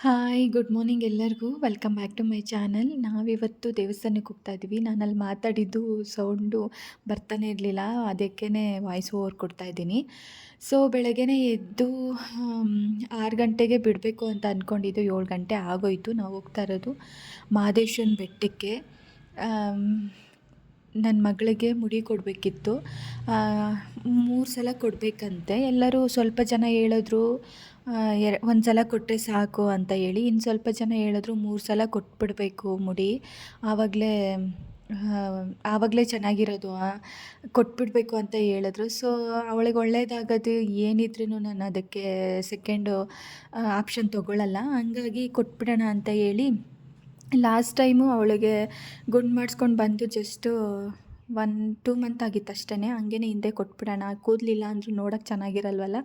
Hi good morning ಎಲ್ಲರಿಗೂ. Welcome back to my channel ನಾವಿವತ್ತು ದೇವಸ್ಥಾನಕ್ಕೆ ಹೋಗ್ತಾ ಇದ್ದೀವಿ. ನಾನು ಅಲ್ಲಿ ಮಾತಾಡಿದ್ದು ಸೌಂಡು ಬರ್ತಾನೆ ಇರಲಿಲ್ಲ. ಅದಕ್ಕೇ ವಾಯ್ಸ್ ಓವರ್ ಕೊಡ್ತಾ ಇದ್ದೀನಿ. ಸೊ ಬೆಳಗ್ಗೆನೇ ಎದ್ದು ಆರು ಗಂಟೆಗೆ ಬಿಡಬೇಕು ಅಂತ ಅಂದ್ಕೊಂಡಿದ್ದು ಏಳು ಗಂಟೆ ಆಗೋಯಿತು. ನಾವು ಹೋಗ್ತಾ ಇರೋದು ಮಹದೇಶ್ವರನ ಬೆಟ್ಟಕ್ಕೆ. ನನ್ನ ಮಗಳಿಗೆ ಮುಡಿ ಕೊಡಬೇಕಿತ್ತು. ಮೂರು ಸಲ ಕೊಡಬೇಕಂತೆ. ಎಲ್ಲರೂ ಸ್ವಲ್ಪ ಜನ ಹೇಳಿದ್ರು ಎರ, ಒಂದು ಸಲ ಕೊಟ್ಟರೆ ಸಾಕು ಅಂತ ಹೇಳಿ ಇನ್ನು ಸ್ವಲ್ಪ ಜನ ಹೇಳಿದ್ರು ಮೂರು ಸಲ ಕೊಟ್ಬಿಡಬೇಕು ಮುಡಿ. ಆವಾಗಲೇ ಆವಾಗಲೇ ಚೆನ್ನಾಗಿರೋದು ಕೊಟ್ಬಿಡಬೇಕು ಅಂತ ಹೇಳಿದ್ರು. ಸೊ ಅವಳಿಗೆ ಒಳ್ಳೇದಾಗೋದು ಏನಿದ್ರೂ ನಾನು ಅದಕ್ಕೆ ಸೆಕೆಂಡು ಆಪ್ಷನ್ ತೊಗೊಳ್ಳಲ್ಲ ಹಂಗಾಗಿ ಕೊಟ್ಬಿಡೋಣ ಅಂತ ಹೇಳಿ ಲಾಸ್ಟ್ ಟೈಮು ಅವಳಿಗೆ ಗುಂಡು ಮಾಡಿಸ್ಕೊಂಡು ಬಂದು ಜಸ್ಟು ಒನ್ ಟೂ ಮಂತ್ ಆಗಿತ್ತು ಅಷ್ಟೇ ಹಂಗೇ ಹಿಂದೆ ಕೊಟ್ಬಿಡೋಣ. ಕೂದಲಿಲ್ಲ ಅಂದರೂ ನೋಡೋಕೆ ಚೆನ್ನಾಗಿರಲ್ವಲ್ಲ?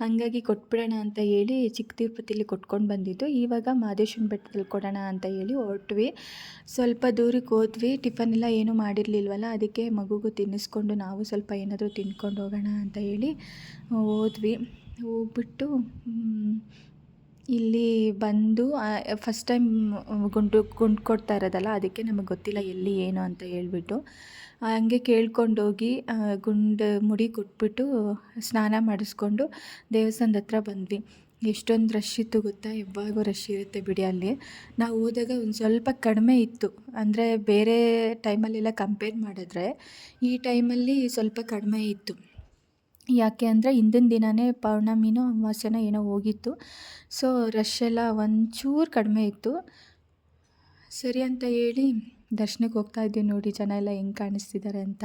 ಹಾಗಾಗಿ ಕೊಟ್ಬಿಡೋಣ ಅಂತ ಹೇಳಿ ಚಿಕ್ಕ ತಿರುಪತಿಲಿ ಕೊಟ್ಕೊಂಡು ಬಂದಿದ್ದು. ಇವಾಗ ಮಾದೇಶ್ವರ ಬೆಟ್ಟದಲ್ಲಿ ಕೊಡೋಣ ಅಂತ ಹೇಳಿ ಹೊರಟ್ವಿ. ಸ್ವಲ್ಪ ದೂರಕ್ಕೆ ಹೋದ್ವಿ. ಟಿಫನ್ ಎಲ್ಲ ಏನೂ ಮಾಡಿರಲಿಲ್ವಲ್ಲ? ಅದಕ್ಕೆ ಮಗುಗೂ ತಿನ್ನಿಸ್ಕೊಂಡು ನಾವು ಸ್ವಲ್ಪ ಏನಾದರೂ ತಿನ್ಕೊಂಡು ಹೋಗೋಣ ಅಂತ ಹೇಳಿ ಹೋದ್ವಿ. ಹೋಗ್ಬಿಟ್ಟು ಇಲ್ಲಿ ಬಂದು ಫಸ್ಟ್ ಟೈಮ್ ಗುಂಡು ಗುಂಡು ಕೊಡ್ತಾ ಇರೋದಲ್ಲ, ಅದಕ್ಕೆ ನಮಗೆ ಗೊತ್ತಿಲ್ಲ ಎಲ್ಲಿ, ಏನು ಅಂತ ಹೇಳ್ಬಿಟ್ಟು. ಹಂಗೆ ಕೇಳ್ಕೊಂಡೋಗಿ ಗುಂಡು ಮುಡಿ ಕೊಟ್ಬಿಟ್ಟು ಸ್ನಾನ ಮಾಡಿಸ್ಕೊಂಡು ದೇವಸ್ಥಾನದ ಹತ್ರ ಬಂದ್ವಿ. ಎಷ್ಟೊಂದು ರಶ್ ಇತ್ತು ಗೊತ್ತಾ? ಯಾವಾಗೂ ರಶ್ ಇರುತ್ತೆ ಬಿಡಿ ಅಲ್ಲಿ. ನಾವು ಹೋದಾಗ ಒಂದು ಸ್ವಲ್ಪ ಕಡಿಮೆ ಇತ್ತು. ಅಂದರೆ ಬೇರೆ ಟೈಮಲ್ಲೆಲ್ಲ ಕಂಪೇರ್ ಮಾಡಿದ್ರೆ ಈ ಟೈಮಲ್ಲಿ ಸ್ವಲ್ಪ ಕಡಿಮೆ ಇತ್ತು. ಯಾಕೆ ಅಂದರೆ ಹಿಂದಿನ ದಿನವೇ ಪೌರ್ಣಮಿನೋ ಅಮಾವಾಸ್ಯೆನೋ ಏನೋ ಹೋಗಿತ್ತು. ಸೊ ರಶ್ ಎಲ್ಲ ಒಂಚೂರು ಕಡಿಮೆ ಇತ್ತು. ಸರಿ ಅಂತ ಹೇಳಿ ದರ್ಶನಕ್ಕೆ ಹೋಗ್ತಾ ಇದ್ದೀವಿ ನೋಡಿ, ಜನ ಎಲ್ಲ ಹೆಂಗೆ ಕಾಣಿಸ್ತಿದ್ದಾರೆ ಅಂತ.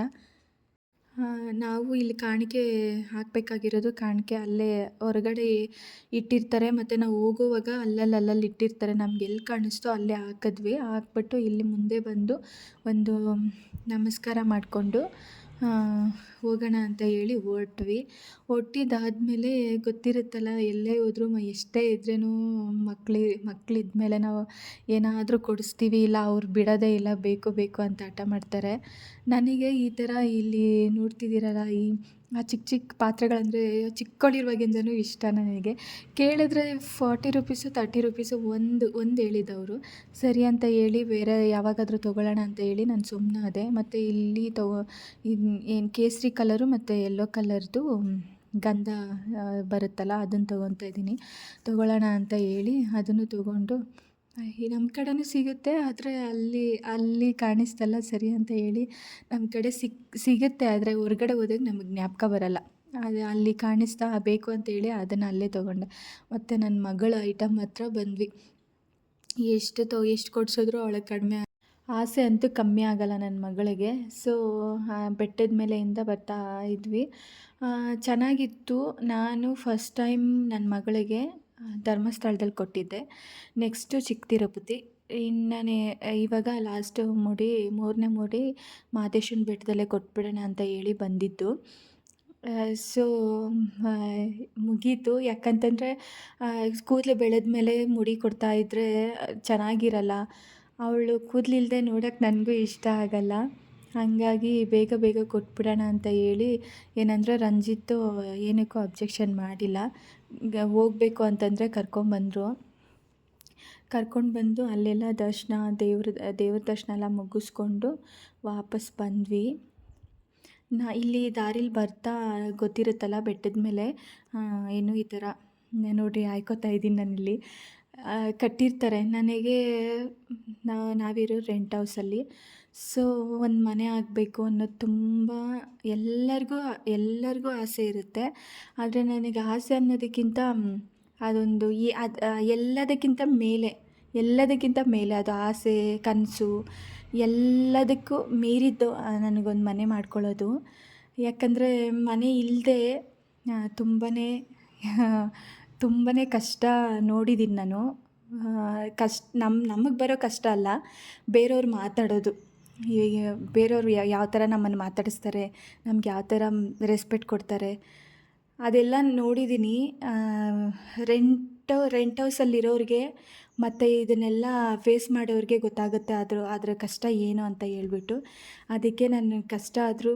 ನಾವು ಇಲ್ಲಿ ಕಾಣಿಕೆ ಹಾಕಬೇಕಾಗಿರೋದು ಕಾಣಿಕೆ ಅಲ್ಲೇ ಹೊರಗಡೆ ಇಟ್ಟಿರ್ತಾರೆ. ಮತ್ತು ನಾವು ಹೋಗುವಾಗ ಅಲ್ಲಲ್ಲಿ ಅಲ್ಲಲ್ಲಿ ಇಟ್ಟಿರ್ತಾರೆ. ನಮ್ಗೆ ಎಲ್ಲಿ ಕಾಣಿಸ್ತೋ ಅಲ್ಲೇ ಹಾಕಿದ್ವಿ. ಹಾಕ್ಬಿಟ್ಟು ಇಲ್ಲಿ ಮುಂದೆ ಬಂದು ಒಂದು ನಮಸ್ಕಾರ ಮಾಡಿಕೊಂಡು ಹೋಗೋಣ ಅಂತ ಹೇಳಿ ಹೊರಟ್ವಿ. ಹೊರ್ಟಿದ್ದಾದ್ಮೇಲೆ ಗೊತ್ತಿರುತ್ತಲ್ಲ, ಎಲ್ಲೇ ಹೋದ್ರೂ ಎಷ್ಟೇ ಇದ್ರೂ ಮಕ್ಳು, ಮಕ್ಳಿದ್ಮೇಲೆ ನಾವು ಏನಾದರೂ ಕೊಡಿಸ್ತೀವಿ, ಇಲ್ಲ ಅವ್ರು ಬಿಡೋದೇ ಇಲ್ಲ, ಬೇಕು ಬೇಕು ಅಂತ ಹಠ ಮಾಡ್ತಾರೆ. ನನಗೆ ಈ ಥರ ಇಲ್ಲಿ ನೋಡ್ತಿದ್ದೀರಲ್ಲ, ಈ, ಆ ಚಿಕ್ಕ ಚಿಕ್ಕ ಪಾತ್ರೆಗಳಂದರೆ ಚಿಕ್ಕವಳಿರುವಾಗಿಂದನೂ ಇಷ್ಟ ನನಗೆ. ಕೇಳಿದ್ರೆ ಫಾರ್ಟಿ ರುಪೀಸು, ತರ್ಟಿ ರುಪೀಸು ಒಂದು ಒಂದು ಹೇಳಿದವರು. ಸರಿ ಅಂತ ಹೇಳಿ ಬೇರೆ ಯಾವಾಗಾದರೂ ತೊಗೊಳ್ಳೋಣ ಅಂತ ಹೇಳಿ ನಾನು ಸುಮ್ಮನಾದೆ ಮತ್ತು ಇಲ್ಲಿ ತಗೋ ಏನು ಕೇಸರಿ ಕಲರು ಮತ್ತು ಯೆಲ್ಲೋ ಕಲರ್ದು ಗಂಧ ಬರುತ್ತಲ್ಲ ಅದನ್ನು ತೊಗೊತಾ ಇದ್ದೀನಿ. ತೊಗೊಳ್ಳೋಣ ಅಂತ ಹೇಳಿ ಅದನ್ನು ತೊಗೊಂಡು ನಮ್ಮ ಕಡೆನೂ ಸಿಗುತ್ತೆ, ಆದರೆ ಅಲ್ಲಿ ಅಲ್ಲಿ ಕಾಣಿಸ್ತಲ್ಲ ಸರಿ ಅಂತ ಹೇಳಿ ನಮ್ಮ ಕಡೆ ಸಿಕ್, ಸಿಗುತ್ತೆ, ಆದರೆ ಹೊರಗಡೆ ಹೋದಾಗ ನಮಗೆ ಜ್ಞಾಪಕ ಬರಲ್ಲ. ಅದು ಅಲ್ಲಿ ಕಾಣಿಸ್ತಾ ಬೇಕು ಅಂತೇಳಿ ಅದನ್ನು ಅಲ್ಲೇ ತೊಗೊಂಡೆ. ಮತ್ತು ನನ್ನ ಮಗಳ ಐಟಮ್ ಹತ್ರ ಬಂದ್ವಿ. ಎಷ್ಟು ತೊ, ಎಷ್ಟು ಕೊಡಿಸಿದ್ರು ಅವಳಿಗೆ ಕಡಿಮೆ ಆಸೆ ಅಂತೂ ಕಮ್ಮಿ ಆಗಲ್ಲ ನನ್ನ ಮಗಳಿಗೆ. ಸೊ ಬೆಟ್ಟದ ಮೇಲೆಯಿಂದ ಬರ್ತಾ ಇದ್ವಿ. ಚೆನ್ನಾಗಿತ್ತು. ನಾನು ಫಸ್ಟ್ ಟೈಮ್ ನನ್ನ ಮಗಳಿಗೆ ಧರ್ಮಸ್ಥಳದಲ್ಲಿ ಕೊಟ್ಟಿದ್ದೆ. ನೆಕ್ಸ್ಟು ಚಿಕ್ಕ ತಿರುಪತಿ ಇನ್ನೇ ಇವಾಗ ಲಾಸ್ಟ್ ಮುಡಿ, ಮೂರನೇ ಮುಡಿ ಮಾದೇಶ್ವರನ ಬೆಟ್ಟದಲ್ಲೇ ಕೊಟ್ಬಿಡೋಣ ಅಂತ ಹೇಳಿ ಬಂದಿದ್ದು. ಸೊ ಮುಗೀತು. ಯಾಕಂತಂದರೆ ಕೂದಲು ಬೆಳೆದ ಮೇಲೆ ಮುಡಿ ಕೊಡ್ತಾ ಇದ್ದರೆ ಚೆನ್ನಾಗಿರಲ್ಲ. ಅವಳು ಕೂದಲಿಲ್ಲದೆ ನೋಡೋಕ್ಕೆ ನನಗೂ ಇಷ್ಟ ಆಗಲ್ಲ. ಹಾಗಾಗಿ ಬೇಗ ಬೇಗ ಕೊಟ್ಬಿಡೋಣ ಅಂತ ಹೇಳಿ ಏನಂದರೆ ರಂಜಿತ್ತು ಏನಕ್ಕೂ ಅಬ್ಜೆಕ್ಷನ್ ಮಾಡಿಲ್ಲ. ಹೋಗಬೇಕು ಅಂತಂದರೆ ಕರ್ಕೊಂಬಂದರು. ಕರ್ಕೊಂಡು ಬಂದು ಅಲ್ಲೆಲ್ಲ ದರ್ಶನ, ದೇವ್ರ ದೇವ್ರ ದರ್ಶನ ಎಲ್ಲ ಮುಗಿಸ್ಕೊಂಡು ವಾಪಸ್ ಬಂದ್ವಿ. ನಾ, ಇಲ್ಲಿ ದಾರಿಲಿ ಬರ್ತಾ ಗೊತ್ತಿರುತ್ತಲ್ಲ ಬೆಟ್ಟದ ಮೇಲೆ? ಏನು ಈ ಥರ. ನೋಡಿ ಆಯ್ಕೋತಾ ಇದ್ದೀನಿ ನಾನಿಲ್ಲಿ. ಕಟ್ಟಿರ್ತಾರೆ. ನನಗೆ ನಾವಿರೋ ರೆಂಟ್ ಹೌಸಲ್ಲಿ ಸೊ ಒಂದು ಮನೆ ಆಗಬೇಕು ಅನ್ನೋದು ತುಂಬ ಎಲ್ಲರಿಗೂ ಎಲ್ಲರಿಗೂ ಆಸೆ ಇರುತ್ತೆ. ಆದರೆ ನನಗೆ ಆಸೆ ಅನ್ನೋದಕ್ಕಿಂತ ಅದೊಂದು ಈ, ಅದು ಎಲ್ಲದಕ್ಕಿಂತ ಮೇಲೆ ಎಲ್ಲದಕ್ಕಿಂತ ಮೇಲೆ ಅದು ಆಸೆ, ಕನಸು, ಎಲ್ಲದಕ್ಕೂ ಮೀರಿದ್ದು ನನಗೊಂದು ಮನೆ ಮಾಡ್ಕೊಳ್ಳೋದು. ಯಾಕಂದರೆ ಮನೆ ಇಲ್ಲದೆ ತುಂಬಾ ತುಂಬಾ ಕಷ್ಟ ನೋಡಿದ್ದೀನಿ ನಾನು. ಕಷ್ಟ ನಮ್ಮ ನಮಗೆ ಬರೋ ಕಷ್ಟ ಅಲ್ಲ ಬೇರೆಯವ್ರು ಮಾತಾಡೋದು. ಬೇರೆಯವ್ರು ಯಾವ ಥರ ನಮ್ಮನ್ನು ಮಾತಾಡಿಸ್ತಾರೆ, ನಮ್ಗೆ ಯಾವ ಥರ ರೆಸ್ಪೆಕ್ಟ್ ಕೊಡ್ತಾರೆ, ಅದೆಲ್ಲ ನೋಡಿದ್ದೀನಿ ರೆಂಟ್ ರೆಂಟ್ ಹೌಸಲ್ಲಿರೋರಿಗೆ ಮತ್ತು ಇದನ್ನೆಲ್ಲ ಫೇಸ್ ಮಾಡೋರಿಗೆ ಗೊತ್ತಾಗುತ್ತೆ. ಆದರೂ ಅದರ ಕಷ್ಟ ಏನು ಅಂತ ಹೇಳ್ಬಿಟ್ಟು. ಅದಕ್ಕೆ ನಾನು ಕಷ್ಟ ಆದರೂ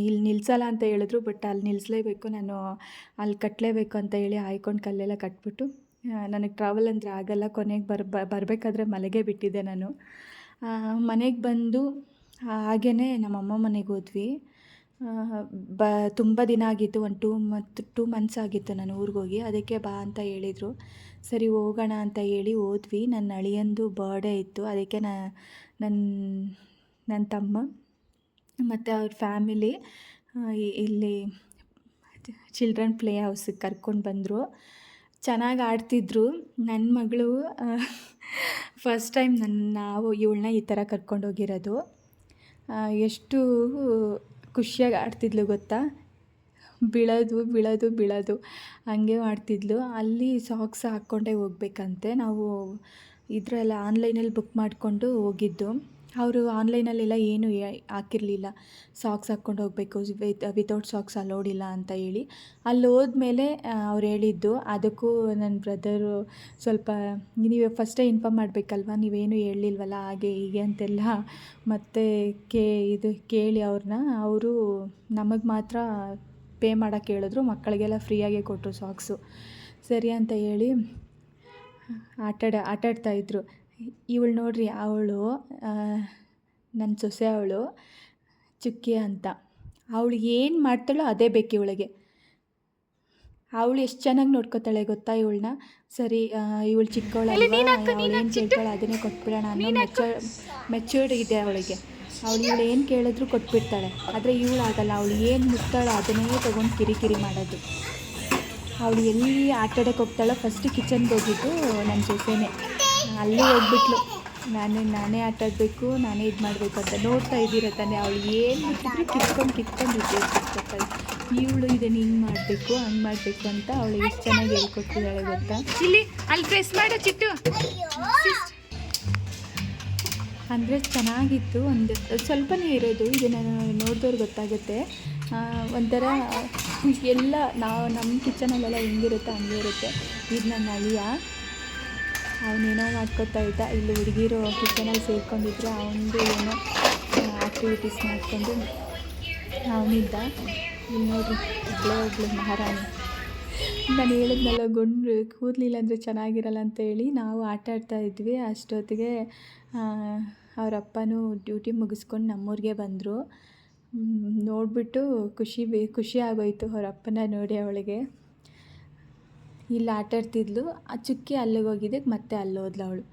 ಇಲ್ಲಿ ನಿಲ್ಲಿಸಲ್ಲ ಅಂತ ಹೇಳಿದ್ರು ಬಟ್ ಅಲ್ಲಿ ನಿಲ್ಲಿಸಲೇಬೇಕು ನಾನು ಅಲ್ಲಿ ಕಟ್ಟಲೇಬೇಕು ಅಂತ ಹೇಳಿ ಆಯ್ಕೊಂಡು ಕಲ್ಲೆಲ್ಲ ಕಟ್ಬಿಟ್ಟು ನನಗೆ ಟ್ರಾವೆಲ್ ಅಂದರೆ ಆಗಲ್ಲ. ಕೊನೆಗೆ ಬರ್ ಬರಬೇಕಾದ್ರೆ ಮಲಗೇ ಬಿಟ್ಟಿದ್ದೆ ನಾನು. ಮನೆಗೆ ಬಂದು ಹಾಗೇ ನಮ್ಮಮ್ಮ ಮನೆಗೆ ಹೋದ್ವಿ. ಬ, ತುಂಬ ದಿನ ಆಗಿತ್ತು, ಒಂದು ಟೂ ಮಂತ್ ಟೂ ಮಂತ್ಸ್ ಆಗಿತ್ತು ನಾನು ಊರಿಗೆ ಹೋಗಿ. ಅದಕ್ಕೆ ಬಾ ಅಂತ ಹೇಳಿದರು. ಸರಿ, ಹೋಗೋಣ ಅಂತ ಹೇಳಿ ಹೋದ್ವಿ. ನನ್ನ ಅಳಿಯಂದು ಬರ್ಡೇ ಇತ್ತು. ಅದಕ್ಕೆ ನನ್ನ ನನ್ನ ತಮ್ಮ ಮತ್ತು ಅವ್ರ ಫ್ಯಾಮಿಲಿ ಇಲ್ಲಿ ಚಿಲ್ಡ್ರನ್ ಪ್ಲೇ ಹೌಸಿಗೆ ಕರ್ಕೊಂಡು ಬಂದರು. ಚೆನ್ನಾಗಿ ಆಡ್ತಿದ್ರು. ನನ್ನ ಮಗಳು ಫಸ್ಟ್ ಟೈಮ್ ನನ್ನ ನಾವು ಇವಳನ್ನ ಈ ಥರ ಕರ್ಕೊಂಡೋಗಿರೋದು ಎಷ್ಟು ಖುಷಿಯಾಗಿ ಆಡ್ತಿದ್ಲು ಗೊತ್ತಾ? ಬೀಳೋದು ಬೀಳೋದು ಬೀಳೋದು. ಹಂಗೆ ಮಾಡ್ತಿದ್ಲು ಅಲ್ಲಿ ಸಾಕ್ಸ್ ಹಾಕ್ಕೊಂಡೇ ಹೋಗ್ಬೇಕಂತೆ. ನಾವು ಇದರಲ್ಲಿ ಆನ್ಲೈನಲ್ಲಿ ಬುಕ್ ಮಾಡಿಕೊಂಡು ಹೋಗಿದ್ದು. ಅವರು ಆನ್ಲೈನಲ್ಲೆಲ್ಲ ಏನು ಹಾಕಿರಲಿಲ್ಲ. ಸಾಕ್ಸ್ ಹಾಕ್ಕೊಂಡು ಹೋಗಬೇಕು, ವಿತ್ ವಿತೌಟ್ ಸಾಕ್ಸ್ ಅಲೋಡ್ ಇಲ್ಲ ಅಂತ ಹೇಳಿ. ಅಲ್ಲಿ ಹೋದ್ಮೇಲೆ ಅವ್ರು ಹೇಳಿದ್ದು, ಅದಕ್ಕೂ ನನ್ನ ಬ್ರದರು ಸ್ವಲ್ಪ, ನೀವು ಫಸ್ಟೇ ಇನ್ಫಾರ್ಮ್ ಮಾಡಬೇಕಲ್ವ? ನೀವೇನು ಹೇಳಿಲ್ವಲ್ಲ ಹಾಗೆ, ಹೀಗೆ ಅಂತೆಲ್ಲ. ಮತ್ತೆ ಕೇ, ಇದು ಕೇಳಿ ಅವ್ರನ್ನ ಅವರು ನಮಗೆ ಮಾತ್ರ ಪೇ ಮಾಡೋಕ್ಕೆ ಹೇಳಿದ್ರು, ಮಕ್ಕಳಿಗೆಲ್ಲ ಫ್ರೀಯಾಗೆ ಕೊಟ್ಟರು ಸಾಕ್ಸು. ಸರಿ ಅಂತ ಹೇಳಿ, ಆಟಾಡ ಆಟಾಡ್ತಾಯಿದ್ರು ಇವಳು ನೋಡ್ರಿ ಅವಳು ನನ್ನ ಸೊಸೆ ಅವಳು ಚುಕ್ಕಿ ಅಂತ. ಅವಳು ಏನು ಮಾಡ್ತಾಳೋ ಅದೇ ಬೇಕು ಇವಳಿಗೆ. ಅವಳು ಎಷ್ಟು ಚೆನ್ನಾಗಿ ನೋಡ್ಕೋತಾಳೆ ಗೊತ್ತಾ ಇವಳನ್ನ ಸರಿ ಇವಳು ಚಿಕ್ಕವಳಲ್ವಾ ಏನು ಕೇಳ್ತಾಳೆ ಅದನ್ನೇ ಕೊಟ್ಬಿಡೋಣ. ಅನ್ನೋ ಮೆಚೂರ್ ಮೆಚ್ಯೂರ್ಡ್ ಇದೆ ಅವಳಿಗೆ. ಅವಳು ಇವಳು ಏನು ಕೇಳಿದ್ರು ಕೊಟ್ಬಿಡ್ತಾಳೆ. ಆದರೆ ಇವಳು ಆಗಲ್ಲ. ಅವಳು ಏನು ಮುಟ್ತಾಳೋ ಅದನ್ನೇ ತೊಗೊಂಡು ಕಿರಿಕಿರಿ ಮಾಡೋದು. ಅವಳು ಎಲ್ಲಿ ಆಟಾಡೋಕ್ಕೆ ಹೋಗ್ತಾಳೋ ಫಸ್ಟ್ ಕಿಚನ್ಗೆ ಹೋಗಿದ್ದು ನನ್ನ ಜೊತೆನೇ ಅಲ್ಲಿ ಹೋಗ್ಬಿಟ್ಲು. ನಾನೇ ನಾನೇ ಆಟಾಡಬೇಕು ನಾನೇ ಇದು ಮಾಡಬೇಕು ಅಂತ ನೋಡ್ತಾ ಇದ್ದೀರ ತಾನೆ ಅವಳು? ಏನು ಬಿಟ್ಟಿದ್ರು ಕಿತ್ಕೊಂಡು ಕಿತ್ಕೊಂಡು ಉಪಯೋಗಿಸ್ಕೊತಾಳೆ ಇವಳು ಇದನ್ನು ಹಿಂಗೆ ಮಾಡಬೇಕು ಹಂಗೆ ಮಾಡಬೇಕು ಅಂತ ಅವಳು ಎಷ್ಟು ಚೆನ್ನಾಗಿ ಹೇಳ್ಕೊಟ್ಟಿದ್ದಾಳೆ ಗೊತ್ತಾ? ಇಲ್ಲಿ ಅಲ್ಲಿ ಪ್ರೆಸ್ ಮಾಡು ಚಿಟ್ಟು. ಅಂದರೆ ಚೆನ್ನಾಗಿತ್ತು ಒಂದು ಸ್ವಲ್ಪನೇ ಇರೋದು ಇದನ್ನು ನೋಡಿದವ್ರು ಗೊತ್ತಾಗುತ್ತೆ. ಒಂಥರ ಎಲ್ಲ ನಾವು ನಮ್ಮ ಕಿಚನಲ್ಲೆಲ್ಲ ಹೆಂಗಿರುತ್ತೆ ಹಂಗೆ ಇರುತ್ತೆ. ಇದು ನನ್ನ ಅಳಿಯ ಅವನೇನೋ ಮಾಡ್ಕೊತಾ ಇದ್ದ. ಇಲ್ಲಿ ಹುಡುಗಿರು ಕಿಚನಲ್ಲಿ ಸೇರ್ಕೊಂಡಿದ್ರು ಅವನದು ಏನೋ ಆ್ಯಕ್ಟಿವಿಟೀಸ್ ಮಾಡಿಕೊಂಡು ಅವನಿದ್ದ. ಇಲ್ಲಿ ನೋಡಿರಿ ಒಬ್ಬಳೇ ಒಬ್ಬಳು ಮಹಾರಾಣಿ. ನಾನು ಹೇಳಿದ್ನಲ್ಲ ಗುಂಡು ಕೂದಲಿಲ್ಲ ಅಂದರೆ ಚೆನ್ನಾಗಿರಲ್ಲ ಅಂತ ಹೇಳಿ ನಾವು ಆಟ ಆಡ್ತಾ ಇದ್ವಿ. ಅಷ್ಟೊತ್ತಿಗೆ ಅವ್ರ ಅಪ್ಪನೂ ಡ್ಯೂಟಿ ಮುಗಿಸ್ಕೊಂಡು ನಮ್ಮೂರಿಗೆ ಬಂದರು. ನೋಡಿಬಿಟ್ಟು ಖುಷಿ ಬೇ, ಖುಷಿ ಆಗೋಯಿತು ಅವರಪ್ಪನ ನೋಡಿ ಅವಳಿಗೆ. ಇಲ್ಲಿ ಆಟಾಡ್ತಿದ್ಲು ಆ ಚುಕ್ಕಿ ಅಲ್ಲಿಗೆ ಹೋಗಿದ್ದಕ್ಕೆ ಮತ್ತೆ ಅಲ್ಲಿ ಹೋದ್ಲು ಅವಳು.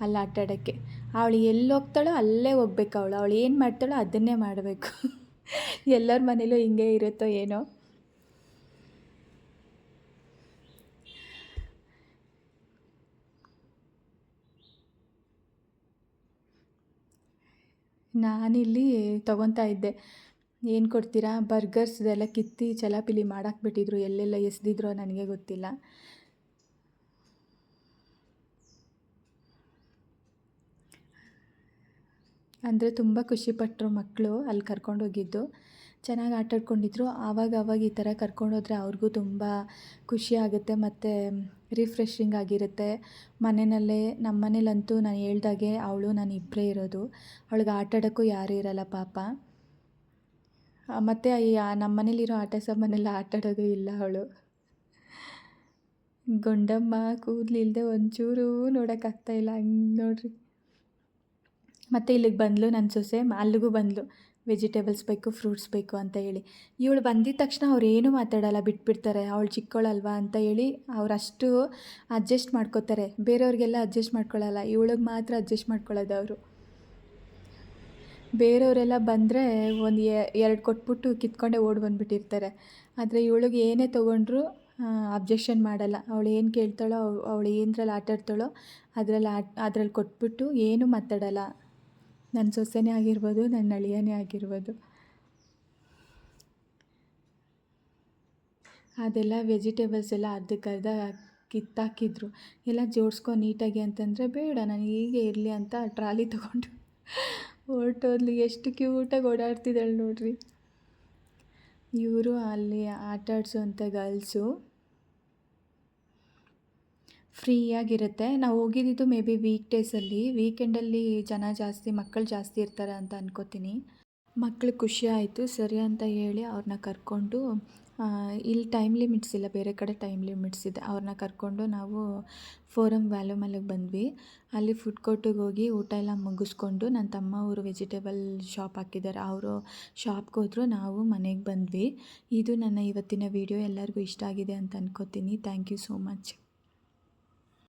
ಅಲ್ಲಿ ಆಟಾಡೋಕ್ಕೆ ಅವಳು ಎಲ್ಲಿ ಹೋಗ್ತಾಳೋ ಅಲ್ಲೇ ಹೋಗ್ಬೇಕು ಅವಳು. ಅವಳು ಏನು ಮಾಡ್ತಾಳೋ ಅದನ್ನೇ ಮಾಡಬೇಕು. ಎಲ್ಲರ ಮನೇಲೂ ಹಿಂಗೆ ಇರುತ್ತೋ ಏನೋ. ನಾನಿಲ್ಲಿ ತೊಗೊತಾ ಇದ್ದೆ. ಏನು ಕೊಡ್ತೀರಾ? ಬರ್ಗರ್ಸ್ದೆಲ್ಲ ಕಿತ್ತಿ ಚಲಾಪಿಲಿ ಮಾಡಾಕ್ಬಿಟ್ಟಿದ್ರು ಎಲ್ಲೆಲ್ಲ ಎಸ್ದಿದ್ರೋ ನನಗೆ ಗೊತ್ತಿಲ್ಲ. ಅಂದರೆ ತುಂಬ ಖುಷಿಪಟ್ಟರು ಮಕ್ಕಳು ಅಲ್ಲಿ ಕರ್ಕೊಂಡೋಗಿದ್ದು ಚೆನ್ನಾಗಿ ಆಟಾಡ್ಕೊಂಡಿದ್ರು. ಆವಾಗ ಆವಾಗ ಈ ಥರ ಕರ್ಕೊಂಡೋದ್ರೆ ಅವ್ರಿಗೂ ತುಂಬ ಖುಷಿ ಆಗುತ್ತೆ ಮತ್ತು ರಿಫ್ರೆಶಿಂಗ್ ಆಗಿರುತ್ತೆ. ಮನೆಯಲ್ಲೇ ನಮ್ಮ ಮನೇಲಂತೂ ನಾನು ಹೇಳ್ದಾಗೆ ಅವಳು ನಾನು ಇಬ್ಬರೇ ಇರೋದು. ಅವಳಿಗೆ ಆಟಾಡೋಕ್ಕೂ ಯಾರೂ ಇರಲ್ಲ ಪಾಪ. ಮತ್ತು ನಮ್ಮ ಮನೇಲಿರೋ ಆಟ ಸಾಮಾನೆಲ್ಲ ಆಟಾಡೋದು ಇಲ್ಲ ಅವಳು. ಗೊಂಡಮ್ಮ ಕೂದಲಿಲ್ಲದೆ ಒಂಚೂರೂ ನೋಡೋಕ್ಕಾಗ್ತಾಯಿಲ್ಲ ಹಂಗೆ ನೋಡ್ರಿ. ಮತ್ತು ಇಲ್ಲಿಗೆ ಬಂದಳು ನನ್ನ ಸೊಸೆ, ಅಲ್ಲಿಗೂ ಬಂದಳು ವೆಜಿಟೇಬಲ್ಸ್ ಬೇಕು, ಫ್ರೂಟ್ಸ್ ಬೇಕು ಅಂತ ಹೇಳಿ. ಇವಳು ಬಂದಿದ ತಕ್ಷಣ ಅವ್ರು ಏನೂ ಮಾತಾಡಲ್ಲ, ಬಿಟ್ಬಿಡ್ತಾರೆ. ಅವಳು ಚಿಕ್ಕವಳಲ್ವಾ ಅಂತ ಹೇಳಿ ಅವ್ರು ಅಷ್ಟು ಅಡ್ಜಸ್ಟ್ ಮಾಡ್ಕೋತಾರೆ. ಬೇರೆಯವ್ರಿಗೆಲ್ಲ ಅಡ್ಜಸ್ಟ್ ಮಾಡ್ಕೊಳ್ಳಲ್ಲ ಇವಳಿಗೆ ಮಾತ್ರ ಅಡ್ಜಸ್ಟ್ ಮಾಡ್ಕೊಳ್ಳೋದು ಅವರು. ಬೇರೆಯವರೆಲ್ಲ ಬಂದರೆ ಒಂದು ಎರಡು ಕೊಟ್ಬಿಟ್ಟು ಕಿತ್ಕೊಂಡೇ ಓಡಿ ಬಂದುಬಿಟ್ಟಿರ್ತಾರೆ. ಆದರೆ ಇವಳಿಗೆ ಏನೇ ತೊಗೊಂಡ್ರು ಅಬ್ಜೆಕ್ಷನ್ ಮಾಡಲ್ಲ. ಅವಳು ಏನು ಕೇಳ್ತಾಳೋ ಅವಳು ಏನರಲ್ಲಿ ಆಟಾಡ್ತಾಳೋ ಅದರಲ್ಲಿ ಆಟ, ಅದ್ರಲ್ಲಿ ಕೊಟ್ಬಿಟ್ಟು ಏನೂ ಮಾತಾಡಲ್ಲ. ನನ್ನ ಸೊಸೆನೇ ಆಗಿರ್ಬೋದು ನನ್ನ ಅಳಿಯನೇ ಆಗಿರ್ಬೋದು. ಅದೆಲ್ಲ ವೆಜಿಟೇಬಲ್ಸ್ ಎಲ್ಲ ಅರ್ಧಕ್ಕರ್ಧ ಕಿತ್ತಾಕಿದ್ರು. ಎಲ್ಲ ಜೋಡಿಸ್ಕೊ ನೀಟಾಗಿ ಅಂತಂದರೆ, ಬೇಡ, ನಾನು ಹೀಗೆ ಇರಲಿ ಅಂತ ಟ್ರಾಲಿ ತೊಗೊಂಡು ಹೊರ್ಟೋದ್ಲು ಎಷ್ಟು ಕ್ಯೂಟಾಗಿ ಓಡಾಡ್ತಿದ್ದಾಳೆ ನೋಡ್ರಿ. ಇವರು ಅಲ್ಲಿ ಆಟ ಆಡಿಸುವಂಥ ಗರ್ಲ್ಸು. ಫ್ರೀಯಾಗಿರುತ್ತೆ. ನಾವು ಹೋಗಿದ್ದಿದ್ದು ಮೇ ಬಿ ವೀಕ್ ಡೇಸಲ್ಲಿ ವೀಕೆಂಡಲ್ಲಿ ಜನ ಜಾಸ್ತಿ, ಮಕ್ಕಳು ಜಾಸ್ತಿ ಇರ್ತಾರೆ ಅಂತ ಅನ್ಕೋತೀನಿ. ಮಕ್ಳಿಗೆ ಖುಷಿ ಆಯಿತು. ಸರಿ ಅಂತ ಹೇಳಿ ಅವ್ರನ್ನ ಕರ್ಕೊಂಡು ಇಲ್ಲಿ ಟೈಮ್ ಲಿಮಿಟ್ಸ್ ಇಲ್ಲ, ಬೇರೆ ಕಡೆ ಟೈಮ್ ಲಿಮಿಟ್ಸ್ ಇದೆ. ಅವ್ರನ್ನ ಕರ್ಕೊಂಡು ನಾವು ಫೋರಮ್ ವ್ಯಾಲ್ಯೂಮಲೆಗೆ ಬಂದ್ವಿ. ಅಲ್ಲಿ ಫುಡ್ ಕೋರ್ಟಿಗೆ ಹೋಗಿ ಊಟ ಎಲ್ಲ ಮುಗಿಸ್ಕೊಂಡು ನನ್ನ ತಮ್ಮ ಅವರು ವೆಜಿಟೇಬಲ್ ಶಾಪ್ ಹಾಕಿದ್ದಾರೆ. ಅವರು ಶಾಪ್ಗೆ ಹೋದ್ರು ನಾವು ಮನೆಗೆ ಬಂದ್ವಿ. ಇದು ನನ್ನ ಇವತ್ತಿನ ವಿಡಿಯೋ ಎಲ್ಲರಿಗೂ ಇಷ್ಟ ಆಗಿದೆ ಅಂತ ಅನ್ಕೋತೀನಿ. Thank you so much